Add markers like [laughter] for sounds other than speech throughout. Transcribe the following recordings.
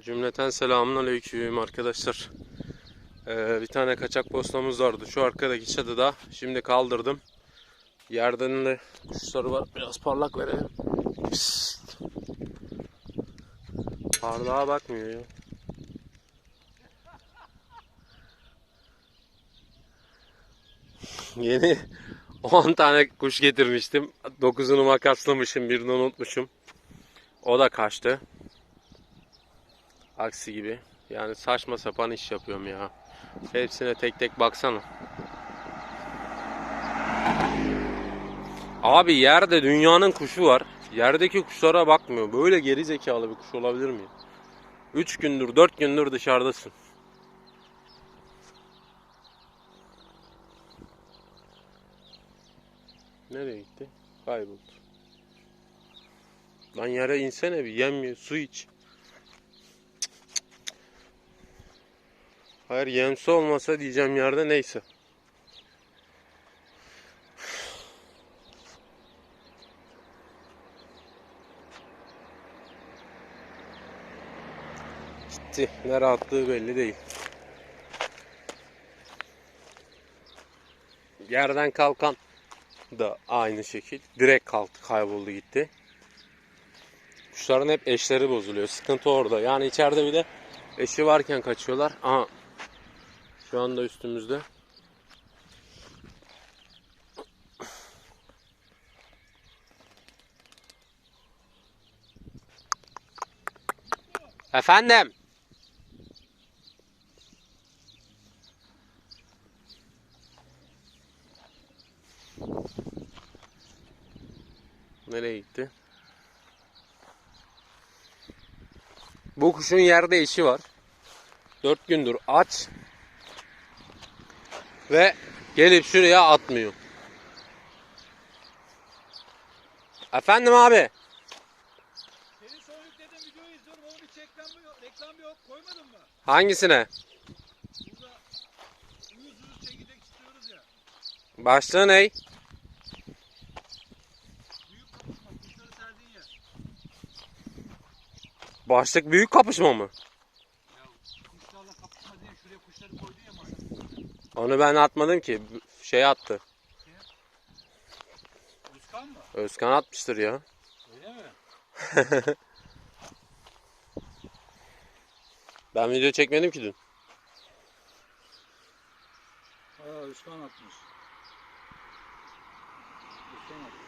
Cümleten selamun aleyküm arkadaşlar. Ee, bir tane kaçak postamız vardı. Şu arkadaki çatıda. Şimdi kaldırdım. Yerden de kuşları var. Biraz parlak verelim. Psst. Parlağa bakmıyor ya. [laughs] Yeni 10 tane kuş getirmiştim. 9'unu makaslamışım, birini unutmuşum. O da kaçtı. Aksi gibi. Yani saçma sapan iş yapıyorum ya. Hepsine tek tek baksana. Abi yerde dünyanın kuşu var. Yerdeki kuşlara bakmıyor. Böyle geri zekalı bir kuş olabilir mi? 3 gündür 4 gündür dışarıdasın. Nereye gitti? Kayboldu. Lan yere insene bir yem su iç. Hayır yemsi olmasa diyeceğim yerde neyse. Gitti. Nereye attığı belli değil. Yerden kalkan da aynı şekil. Direkt kalktı kayboldu gitti. Kuşların hep eşleri bozuluyor. Sıkıntı orada. Yani içeride bir de eşi varken kaçıyorlar. Aha şu anda üstümüzde. Efendim. Nereye gitti? Bu kuşun yerde işi var. 4 gündür aç. Ve gelip şuraya atmıyor. Efendim abi. Senin son yüklediğin videoyu izliyorum. Onun hiç reklam yok, reklam yok. Koymadın mı? Hangisine? Burada uyuz uyuz çekirdek istiyoruz ya. Başlığı ne? Büyük kapışma. Kuşları serdin ya. Başlık büyük kapışma mı? Ya kuşlarla kapışma diye şuraya kuşları koydun ya masaya. Onu ben atmadım ki. Şey attı. Özkan mı? Özkan atmıştır ya. Öyle mi? [laughs] Ben video çekmedim ki dün. Ha Özkan atmış. Özkan atmış.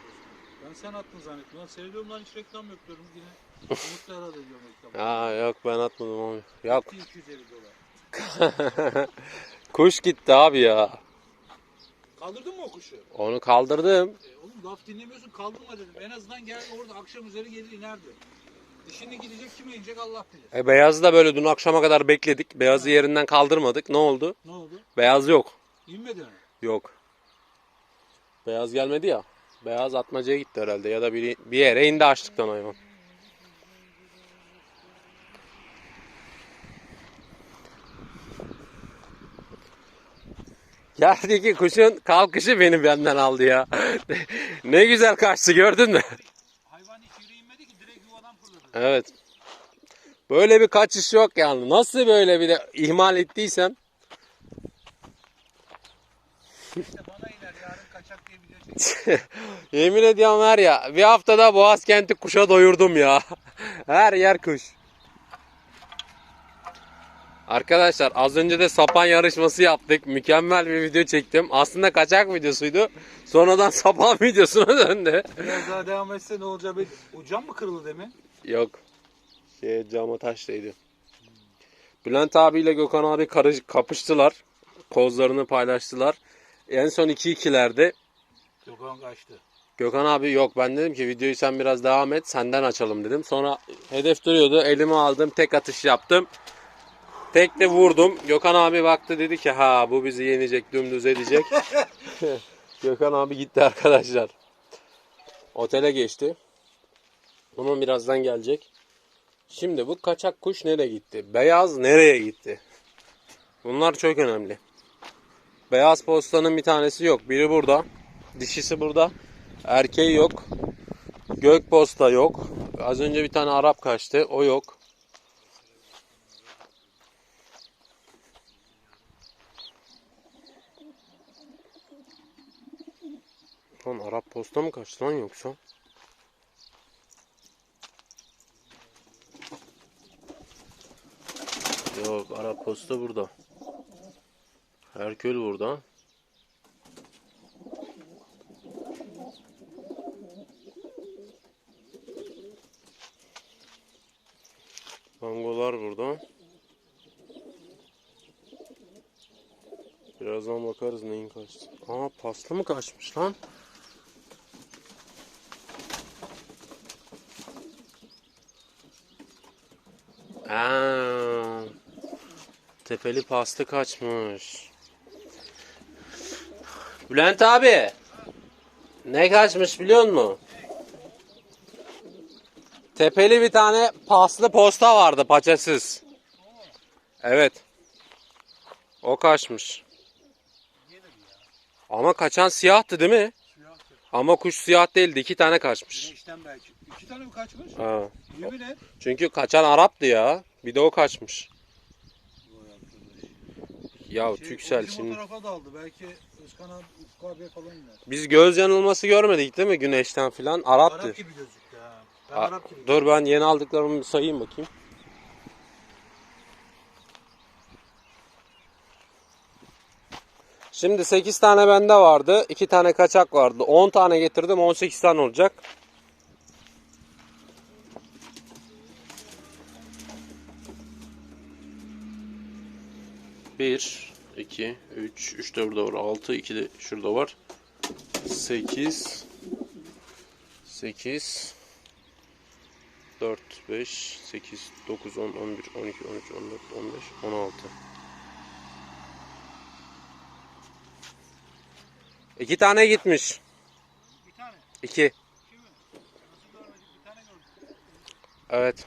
Ben sen attın zannettim. Lan seyrediyorum lan hiç reklam yok diyorum yine. Umutlu herhalde diyorum reklamı. [laughs] Aa yok ben atmadım abi. Yok. 250 dolar. [laughs] Kuş gitti abi ya. Kaldırdın mı o kuşu? Onu kaldırdım. E, oğlum laf dinlemiyorsun kaldırma dedim. En azından gel orada akşam üzeri gelir inerdi. Dişini gidecek kime inecek Allah bilir. E, beyazı da böyle dün akşama kadar bekledik. Beyazı yerinden kaldırmadık. Ne oldu? Ne oldu? Beyaz yok. İnmedi mi? Yok. Beyaz gelmedi ya. Beyaz atmacaya gitti herhalde ya da bir, bir yere indi açlıktan hayvan. Yerdeki kuşun kalkışı beni benden aldı ya. ne güzel kaçtı gördün mü? Hayvan hiç yere inmedi ki direkt yuvadan fırladı. Evet. Böyle bir kaçış yok yani. Nasıl böyle bir de ihmal ettiysem. İşte bana iner yarın kaçak diye video çekeceğim. [laughs] Yemin ediyorum var ya bir haftada Boğaz kenti kuşa doyurdum ya. Her yer kuş. Arkadaşlar az önce de sapan yarışması yaptık. Mükemmel bir video çektim. Aslında kaçak videosuydu. Sonradan [laughs] sapan videosuna döndü. Biraz daha devam etse ne olacak? Bir... O cam mı kırıldı demin? Yok. Şey cama taş değdi. Bülent abiyle Gökhan abi karış, kapıştılar. Kozlarını paylaştılar. En son 2-2'lerde Gökhan kaçtı. Gökhan abi yok ben dedim ki videoyu sen biraz devam et senden açalım dedim. Sonra hedef duruyordu elime aldım tek atış yaptım. Tek de vurdum. Gökhan abi baktı dedi ki ha bu bizi yenecek dümdüz edecek. [laughs] [laughs] Gökhan abi gitti arkadaşlar. Otele geçti. Ama birazdan gelecek. Şimdi bu kaçak kuş nereye gitti? Beyaz nereye gitti? Bunlar çok önemli. Beyaz postanın bir tanesi yok. Biri burada. Dişisi burada. Erkeği yok. Gök posta yok. Az önce bir tane Arap kaçtı. O yok. Lan Arap posta mı kaçtı lan yoksa? Yok Arap posta burada. Herkül burada. Mangolar burada. Birazdan bakarız neyin kaçtı. Aa paslı mı kaçmış lan? Aa, tepeli paslı kaçmış. Bülent abi. Ne kaçmış biliyor musun? Tepeli bir tane paslı posta vardı paçasız. Evet. O kaçmış. Ama kaçan siyahtı değil mi? Ama kuş siyah değildi. iki tane kaçmış. Güneşten belki. İki tane mi kaçmış? Ha. Yemin et. Çünkü kaçan Arap'tı ya. Bir de o kaçmış. Vay arkadaş. Ya Şey, Türksel o bizim şimdi. o tarafa daldı. Belki Özkan abi, Ufku abi falan iner. Biz göz yanılması görmedik değil mi güneşten filan? Arap'tı. Arap gibi gözüktü ha. Ben Arap gibi. Dur ben yeni aldıklarımı bir sayayım bakayım. Şimdi 8 tane bende vardı. 2 tane kaçak vardı. 10 tane getirdim. 18 tane olacak. Bir, iki, üç, üç de burada var. Altı, iki de şurada var. Sekiz, sekiz, 4, 5, 8, 9, 10, 11, 12, 13, 14, 15, 16. İki tane gitmiş. Bir tane. İki. Evet.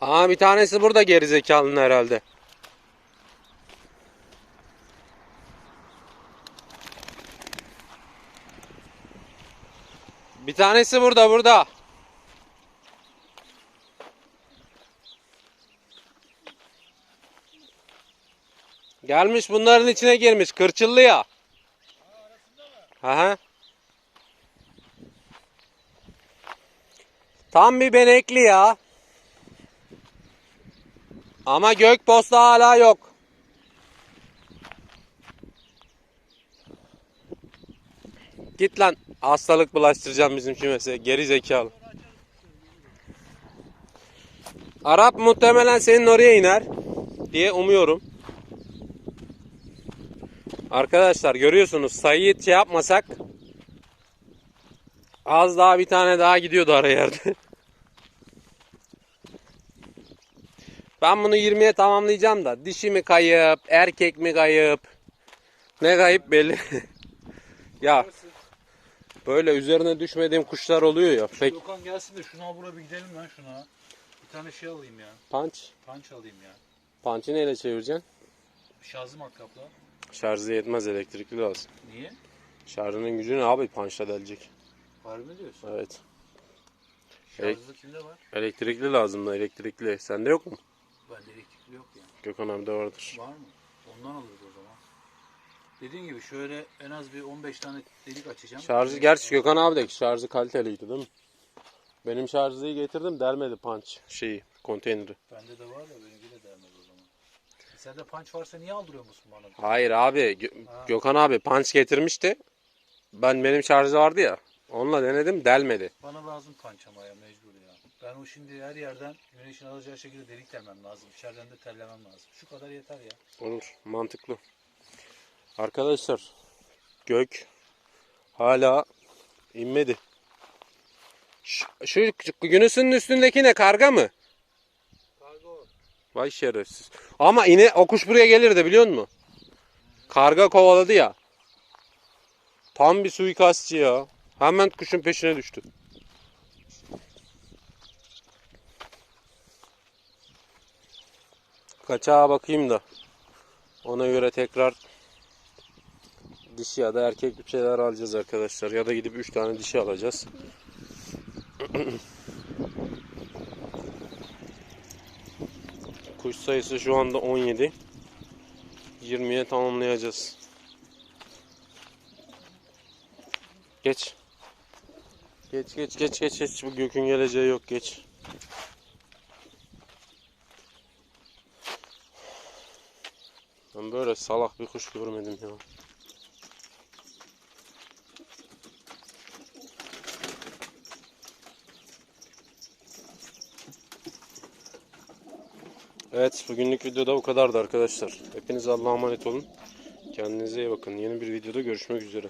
Aa bir tanesi burada gerizekalının herhalde. Bir tanesi burada burada. Gelmiş bunların içine girmiş. Kırçıllı ya. Aha. Tam bir benekli ya. Ama gök posta hala yok. Git lan. Hastalık bulaştıracağım bizim kümese. Geri zekalı. Arap muhtemelen senin oraya iner diye umuyorum. Arkadaşlar görüyorsunuz sayıyı şey yapmasak az daha bir tane daha gidiyordu ara yerde. [laughs] Ben bunu 20'ye tamamlayacağım da dişi mi kayıp, erkek mi kayıp, ne kayıp belli. [laughs] ya böyle üzerine düşmediğim kuşlar oluyor ya. Pek Gökhan gelsin de şuna vura bir gidelim lan şuna. Bir tane şey alayım ya. punch. Punch alayım ya. Punch'ı neyle çevireceksin? Şarjı matkapla. Şarjı yetmez elektrikli lazım. Niye? Şarjının gücü ne abi punch'la delecek. Harbi mi diyorsun? Evet. Şarjlı kimde var? Elektrikli lazım da elektrikli. Sende yok mu? Bende elektrikli yok ya. Gökhan abi de vardır. Var mı? Ondan alırız o zaman. Dediğin gibi şöyle en az bir 15 tane delik açacağım. Şarjı gerçi Gökhan abi de şarjı kaliteliydi değil mi? Benim şarjıyı getirdim delmedi punch şeyi konteyneri. Bende de var da benimki de zaman. Sende punch varsa niye aldırıyor musun bana? Hayır abi Gö- Ha. Gökhan abi punch getirmişti. Ben benim şarjı vardı ya. Onunla denedim delmedi. Bana lazım punch ama ya mecbur ya. Ben o şimdi her yerden güneşin alacağı şekilde delik delmem lazım. İçeriden de terlemem lazım. Şu kadar yeter ya. Olur mantıklı. Arkadaşlar gök hala inmedi. Şu, şu günüsünün üstündeki ne karga mı? Vay şerefsiz. Ama yine o kuş buraya gelirdi biliyor musun? Karga kovaladı ya. Tam bir suikastçı ya. Hemen kuşun peşine düştü. Kaçağa bakayım da. Ona göre tekrar dişi ya da erkek bir şeyler alacağız arkadaşlar. Ya da gidip 3 tane dişi alacağız. [clears throat] Kuş sayısı şu anda 17. 20'ye tamamlayacağız. Geç. Geç geç geç geç geç. Bu gökün geleceği yok geç. Ben böyle salak bir kuş görmedim ya. Evet bugünlük videoda bu kadardı arkadaşlar. Hepinize Allah'a emanet olun. Kendinize iyi bakın. Yeni bir videoda görüşmek üzere.